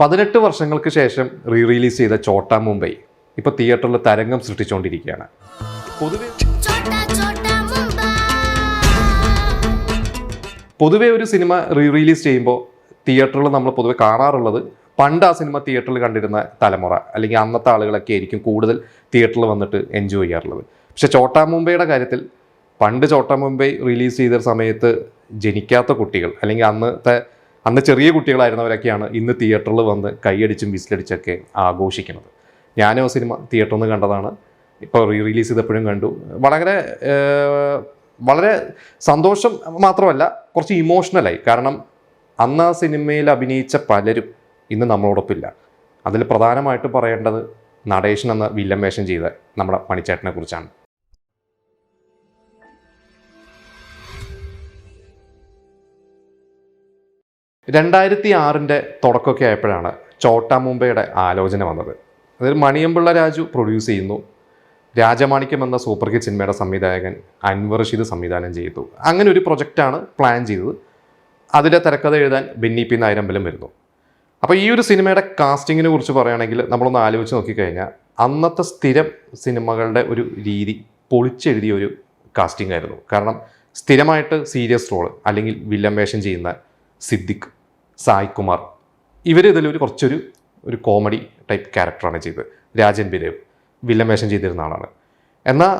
പതിനെട്ട് വർഷങ്ങൾക്ക് ശേഷം റീ റിലീസ് ചെയ്ത ചോട്ടാ മുംബൈ ഇപ്പൊ തിയേറ്ററിൽ തരംഗം സൃഷ്ടിച്ചുകൊണ്ടിരിക്കുകയാണ്. പൊതുവെ ഒരു സിനിമ റീ റിലീസ് ചെയ്യുമ്പോൾ തിയേറ്ററിൽ നമ്മൾ പൊതുവെ കാണാറുള്ളത് പണ്ട് ആ സിനിമ തിയേറ്ററിൽ കണ്ടിരുന്ന തലമുറ അല്ലെങ്കിൽ അന്നത്തെ ആളുകളൊക്കെ ആയിരിക്കും കൂടുതൽ തിയേറ്ററിൽ വന്നിട്ട് എൻജോയ് ചെയ്യാറുള്ളത്. പക്ഷേ ചോട്ടാ മുംബൈയുടെ കാര്യത്തിൽ പണ്ട് ചോട്ടാ മുംബൈ റിലീസ് ചെയ്ത സമയത്ത് ജനിക്കാത്ത കുട്ടികൾ അല്ലെങ്കിൽ അന്നത്തെ അന്ന് ചെറിയ കുട്ടികളായിരുന്നവരൊക്കെയാണ് ഇന്ന് തിയേറ്ററിൽ വന്ന് കൈയടിച്ചും വിസിലടിച്ചൊക്കെ ആഘോഷിക്കുന്നത്. ഞാനും ആ സിനിമ തിയേറ്ററിൽ നിന്ന് കണ്ടതാണ്. ഇപ്പോൾ റീ റിലീസ് ചെയ്തപ്പോഴും കണ്ടു. വളരെ വളരെ സന്തോഷം മാത്രമല്ല കുറച്ച് ഇമോഷണലായി. കാരണം അന്ന് ആ സിനിമയിൽ അഭിനയിച്ച പലരും ഇന്ന് നമ്മളോടൊപ്പില്ല. അതിൽ പ്രധാനമായിട്ട് പറയേണ്ടത് നടേശൻ എന്ന വില്ലൻ വേഷം ചെയ്ത നമ്മുടെ മണിച്ചേട്ടനെ കുറിച്ചാണ്. രണ്ടായിരത്തി ആറിന്റെ തുടക്കമൊക്കെ ആയപ്പോഴാണ് ചോട്ടാ മുംബൈയുടെ ആലോചന വന്നത്. അതായത് മണിയമ്പിള്ള രാജു പ്രൊഡ്യൂസ് ചെയ്യുന്നു. രാജമാണിക്യം എന്ന സൂപ്പർ ഹിറ്റ് സിനിമയുടെ സംവിധായകൻ അൻവർ റഷീദ് സംവിധാനം ചെയ്തു. അങ്ങനെ ഒരു പ്രൊജക്റ്റാണ് പ്ലാൻ ചെയ്തത്. അതിന്റെ തിരക്കഥ എഴുതാൻ ബെന്നി പി നായരമ്പലം വരുന്നു. അപ്പോൾ ഈ ഒരു സിനിമയുടെ കാസ്റ്റിങ്ങിനെ കുറിച്ച് പറയുകയാണെങ്കിൽ നമ്മളൊന്ന് ആലോചിച്ച് നോക്കിക്കഴിഞ്ഞാൽ അന്നത്തെ സ്ഥിരം സിനിമകളുടെ ഒരു രീതി പൊളിച്ചെഴുതിയ ഒരു കാസ്റ്റിംഗ് ആയിരുന്നു. കാരണം സ്ഥിരമായിട്ട് സീരിയസ് റോൾ അല്ലെങ്കിൽ വില്ലൻ വേഷം ചെയ്യുന്ന സിദ്ദിഖ് സായ് കുമാർ. ഇവർ ഇതിലൊരു കുറച്ചൊരു ഒരു കോമഡി ടൈപ്പ് ക്യാരക്ടറാണ് ചെയ്തത്. രാജൻ ബിദേവ് വില്ലൻ വേഷം ചെയ്തിരുന്ന ആളാണ്. എന്നാൽ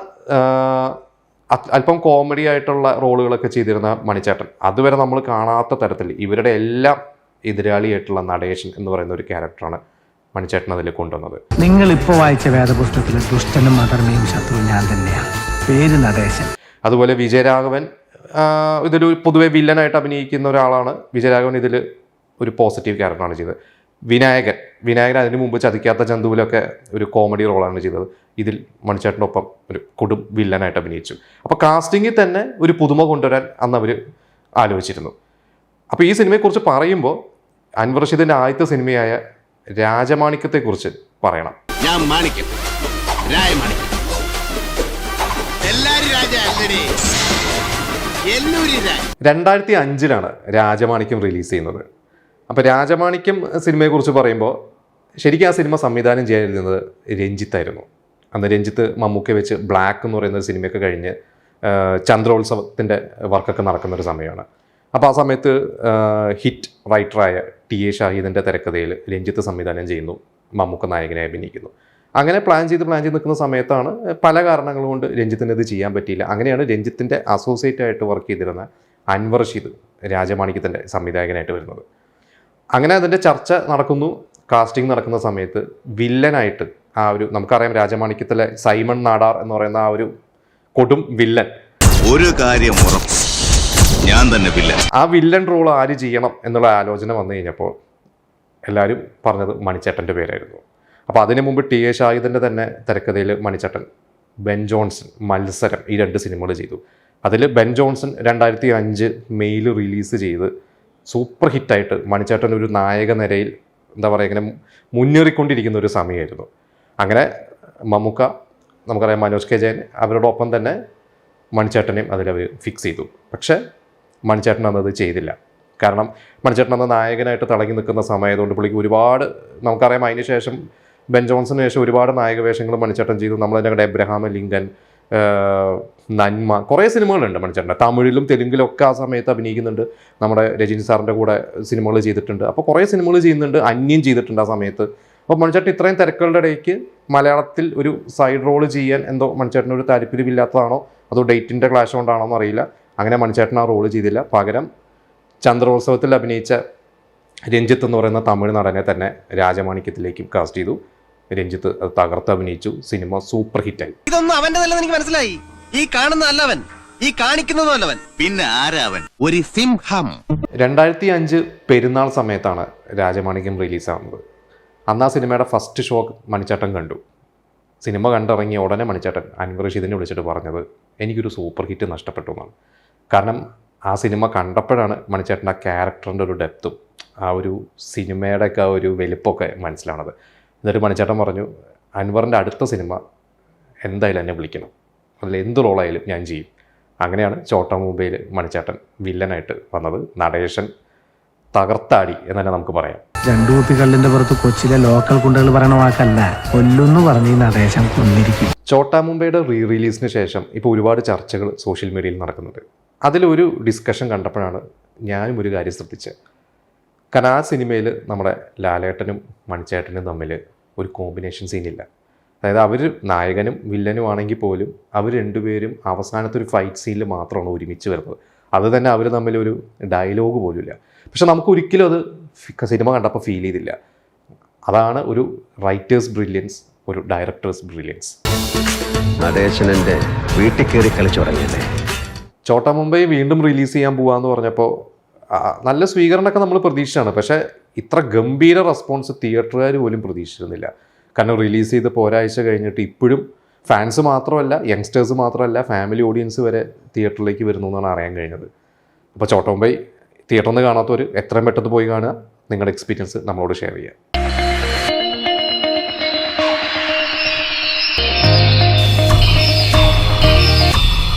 അല്പം കോമഡി ആയിട്ടുള്ള റോളുകളൊക്കെ ചെയ്തിരുന്ന മണിച്ചേട്ടൻ. അതുവരെ നമ്മൾ കാണാത്ത തരത്തിൽ ഇവരുടെ എല്ലാം എതിരാളിയായിട്ടുള്ള നടേശൻ എന്ന് പറയുന്ന ഒരു ക്യാരക്ടറാണ് മണിച്ചേട്ടൻ അതിൽ കൊണ്ടുവന്നത്. നിങ്ങൾ ഇപ്പോൾ വായിച്ച വേദപുസ്തകത്തിലെ ദുഷ്ടനും മധർമ്മയും ശത്രു ഞാൻ തന്നെയാണ്. പേര് നടേശൻ. അതുപോലെ വിജയരാഘവൻ ഇതൊരു ഇതിൽ പൊതുവെ വില്ലനായിട്ട് അഭിനയിക്കുന്ന ഒരാളാണ്. വിജയരാഘവൻ ഇതിൽ ഒരു പോസിറ്റീവ് ക്യാരക്ടറാണ് ചെയ്തത്. വിനായകൻ. വിനായകൻ അതിന് മുമ്പ് ചതിക്കാത്ത ചന്തുവിലൊക്കെ ഒരു കോമഡി റോളാണ് ചെയ്തത്. ഇതിൽ മണിച്ചേട്ടനൊപ്പം ഒരു കൊടും വില്ലനായിട്ട് അഭിനയിച്ചു. അപ്പോൾ കാസ്റ്റിങ്ങിൽ തന്നെ ഒരു പുതുമ കൊണ്ടുവരാൻ അന്ന് അവർ ആലോചിച്ചിരുന്നു. അപ്പോൾ ഈ സിനിമയെക്കുറിച്ച് പറയുമ്പോൾ അൻവർ റഷീദിന്റെ ആദ്യത്തെ സിനിമയായ രാജമാണിക്യത്തെക്കുറിച്ച് പറയണം. ഞാൻ മാണിക്യം എല്ലാരും രാജ രണ്ടായിരത്തി അഞ്ചിലാണ് രാജമാണിക്യം റിലീസ് ചെയ്യുന്നത്. അപ്പോൾ രാജമാണിക്യം സിനിമയെക്കുറിച്ച് പറയുമ്പോൾ ശരിക്കും ആ സിനിമ സംവിധാനം ചെയ്യാനിരുന്നത് രഞ്ജിത്തായിരുന്നു. അന്ന് രഞ്ജിത്ത് മമ്മൂക്കെ വെച്ച് ബ്ലാക്ക് എന്ന് പറയുന്ന സിനിമയൊക്കെ കഴിഞ്ഞ് ചന്ദ്രോത്സവത്തിന്റെ വർക്കൊക്കെ നടക്കുന്നൊരു സമയമാണ്. അപ്പോൾ ആ സമയത്ത് ഹിറ്റ് റൈറ്ററായ ടി എ ഷാഹിദിന്റെ തിരക്കഥയിൽ രഞ്ജിത്ത് സംവിധാനം ചെയ്യുന്നു മമ്മൂക്ക നായകനെ അഭിനയിക്കുന്നു. അങ്ങനെ പ്ലാൻ ചെയ്ത് പ്ലാൻ ചെയ്ത് നിൽക്കുന്ന സമയത്താണ് പല കാരണങ്ങൾ കൊണ്ട് രഞ്ജിത്തിന് ഇത് ചെയ്യാൻ പറ്റിയില്ല. അങ്ങനെയാണ് രഞ്ജിത്തിന്റെ അസോസിയേറ്റ് ആയിട്ട് വർക്ക് ചെയ്തിരുന്ന അൻവർ റഷീദ് രാജമാണിക്യത്തിന്റെ സംവിധായകനായിട്ട് വരുന്നത്. അങ്ങനെ അതിന്റെ ചർച്ച നടക്കുന്നു. കാസ്റ്റിംഗ് നടക്കുന്ന സമയത്ത് വില്ലനായിട്ട് ആ ഒരു നമുക്കറിയാം രാജമാണിക്യത്തിലെ സൈമൺ നാടാർ എന്ന് പറയുന്ന ആ ഒരു കൊടും വില്ലൻ. ഒരു കാര്യം ഞാൻ തന്നെ വില്ലൻ. ആ വില്ലൻ റോൾ ആര് ചെയ്യണം എന്നുള്ള ആലോചന വന്നു കഴിഞ്ഞപ്പോൾ എല്ലാവരും പറഞ്ഞത് മണിച്ചേട്ടന്റെ പേരായിരുന്നു. അപ്പോൾ അതിനു മുമ്പ് ടി എ ഷാഹിദിന്റെ തന്നെ തിരക്കഥയിൽ മണിച്ചേട്ടൻ ബെൻ ജോൺസൺ മത്സരം ഈ രണ്ട് സിനിമകൾ ചെയ്തു. അതിൽ ബെൻ ജോൺസൺ രണ്ടായിരത്തി അഞ്ച് മെയിൽ റിലീസ് ചെയ്ത് സൂപ്പർ ഹിറ്റായിട്ട് മണിച്ചേട്ടൻ ഒരു നായക നിരയിൽ എന്താ പറയുക ഇങ്ങനെ മുന്നേറിക്കൊണ്ടിരിക്കുന്ന ഒരു സമയമായിരുന്നു. അങ്ങനെ മമ്മൂക്ക നമുക്കറിയാം മനോജ് കെ ജയൻ അവരോടൊപ്പം തന്നെ മണിച്ചേട്ടനെയും അതിലവർ ഫിക്സ് ചെയ്തു. പക്ഷേ മണിച്ചേട്ടൻ അന്നത് ചെയ്തില്ല. കാരണം മണിച്ചേട്ടൻ അന്ന് നായകനായിട്ട് തിളങ്ങി നിൽക്കുന്ന സമയമായതുകൊണ്ട് പുള്ളിക്ക് ഒരുപാട് നമുക്കറിയാം അതിന് ശേഷം ബെൻ ജോൺസിന് ശേഷം ഒരുപാട് നായക വേഷങ്ങൾ മണിച്ചേട്ടൻ ചെയ്തു. നമ്മളതിന്റെ എബ്രഹാം ലിങ്കൻ നന്മ. കുറേ സിനിമകളുണ്ട് മണിച്ചേട്ടന്റെ. തമിഴിലും തെലുങ്കിലും ഒക്കെ ആ സമയത്ത് അഭിനയിക്കുന്നുണ്ട്. നമ്മുടെ രജനി സാറിന്റെ കൂടെ സിനിമകൾ ചെയ്തിട്ടുണ്ട്. അപ്പോൾ കുറേ സിനിമകൾ ചെയ്യുന്നുണ്ട്. അന്യം ചെയ്തിട്ടുണ്ട് ആ സമയത്ത്. അപ്പോൾ മണിച്ചേട്ടൻ ഇത്രയും തിരക്കുകളുടെ ഇടയ്ക്ക് മലയാളത്തിൽ ഒരു സൈഡ് റോൾ ചെയ്യാൻ എന്തോ മണിച്ചേട്ടന് ഒരു താല്പര്യമില്ലാത്തതാണോ? അതോ ഡേറ്റിന്റെ ക്ലാഷ് കൊണ്ടാണോ എന്നറിയില്ല. അങ്ങനെ മണിച്ചേട്ടൻ ആ റോൾ ചെയ്തില്ല. പകരം ചന്ദ്രോത്സവത്തിൽ അഭിനയിച്ച രഞ്ജിത്ത് എന്ന് പറയുന്ന തമിഴ് നടനെ തന്നെ രാജമാണിക്യത്തിലേക്കും കാസ്റ്റ് ചെയ്തു. രഞ്ജിത്ത് അത് തകർത്ത് അഭിനയിച്ചു. സിനിമ സൂപ്പർ ഹിറ്റായി ഇതൊന്നും അവന്റെ നല്ലത് എനിക്ക് മനസ്സിലായി. ഈ കാണുന്ന അല്ലവൻ ഈ കാണിക്കുന്നതും അല്ലവൻ പിന്നെ ആരാവൻ ഒരു സിംഹം. രണ്ടായിരത്തി അഞ്ച് പെരുന്നാൾ സമയത്താണ് രാജമാണിക്യം റിലീസാവുന്നത് അന്ന് ആ സിനിമയുടെ ഫസ്റ്റ് ഷോ മണിച്ചേട്ടൻ കണ്ടു. സിനിമ കണ്ടിറങ്ങിയ ഉടനെ മണിച്ചേട്ടൻ അൻവർ റഷീദിനെ വിളിച്ചിട്ട് പറഞ്ഞത് എനിക്കൊരു സൂപ്പർ ഹിറ്റ് നഷ്ടപ്പെട്ടു എന്നാണ്. കാരണം ആ സിനിമ കണ്ടപ്പോഴാണ് മണിച്ചേട്ടന്റെ ആ ക്യാരക്ടറിന്റെ ഒരു ഡെപ്തും ആ ഒരു സിനിമയുടെയൊക്കെ ആ ഒരു വലിപ്പമൊക്കെ മനസ്സിലാണത് എന്നിട്ട് മണിച്ചേട്ടൻ പറഞ്ഞു അൻവറിന്റെ അടുത്ത സിനിമ എന്തായാലും എന്നെ വിളിക്കണം. അതിൽ എന്ത് റോളായാലും ഞാൻ ചെയ്യും. അങ്ങനെയാണ് ചോട്ട മുംബൈയിൽ മണിച്ചേട്ടൻ വില്ലനായിട്ട് വന്നത്. നടേശൻ തകർത്താടി എന്ന് തന്നെ നമുക്ക് പറയാം. രണ്ടു കുപ്പി കള്ളിന്റെ പുറത്ത് കൊച്ചിയിലെ ലോക്കൽ കുണ്ടകൾ പറയണ വാക്കല്ല. കൊല്ലുന്നു പറഞ്ഞ് നടേശൻ നടേശം കൊന്നിരിക്കും. ചോട്ടാ മുംബൈയുടെ റീ റിലീസിന് ശേഷം ഇപ്പോൾ ഒരുപാട് ചർച്ചകൾ സോഷ്യൽ മീഡിയയിൽ നടക്കുന്നുണ്ട്. അതിലൊരു ഡിസ്കഷൻ കണ്ടപ്പോഴാണ് ഞാനും ഒരു കാര്യം ശ്രദ്ധിച്ചത്. കാരണം ആ സിനിമയിൽ നമ്മുടെ ലാലേട്ടനും മണിച്ചേട്ടനും തമ്മിൽ ഒരു കോമ്പിനേഷൻ സീനില്ല അതായത് അവർ നായകനും വില്ലനും ആണെങ്കിൽ പോലും അവർ രണ്ടുപേരും അവസാനത്തെ ഒരു ഫൈറ്റ് സീനിൽ മാത്രമാണ് ഒരുമിച്ച് വരുന്നത്. അത് തന്നെ അവർ തമ്മിൽ ഒരു ഡയലോഗ് പോലുമില്ല പക്ഷെ നമുക്ക് ഒരിക്കലും അത് സിനിമ കണ്ടപ്പോൾ ഫീൽ ചെയ്തില്ല. അതാണ് ഒരു റൈറ്റേഴ്സ് ബ്രില്യൻസ് ഒരു ഡയറക്ടേഴ്സ് ബ്രില്യൻസ് വീട്ടിൽ കയറി കളിച്ചു തുടങ്ങിയല്ലേ? ചോട്ടാ മുംബൈ വീണ്ടും റിലീസ് ചെയ്യാൻ പോവാന്ന് പറഞ്ഞപ്പോൾ നല്ല സ്വീകരണമൊക്കെ നമ്മൾ പ്രതീക്ഷിച്ചാണ് പക്ഷേ ഇത്ര ഗംഭീര റെസ്പോൺസ് തിയേറ്ററുകാർ പോലും പ്രതീക്ഷിച്ചിരുന്നില്ല. കാരണം റിലീസ് ചെയ്ത് ഒരാഴ്ച കഴിഞ്ഞിട്ട് ഇപ്പോഴും ഫാൻസ് മാത്രമല്ല യങ്സ്റ്റേഴ്സ് മാത്രമല്ല ഫാമിലി ഓഡിയൻസ് വരെ തിയേറ്ററിലേക്ക് വരുന്നു എന്നാണ് അറിയാൻ കഴിഞ്ഞത്. അപ്പോൾ ചോട്ടോമ്പൈ തിയേറ്ററിൽ നിന്ന് കാണാത്തവർ എത്രയും പെട്ടെന്ന് പോയി കാണുക. നിങ്ങളുടെ എക്സ്പീരിയൻസ് നമ്മളോട് ഷെയർ ചെയ്യുക.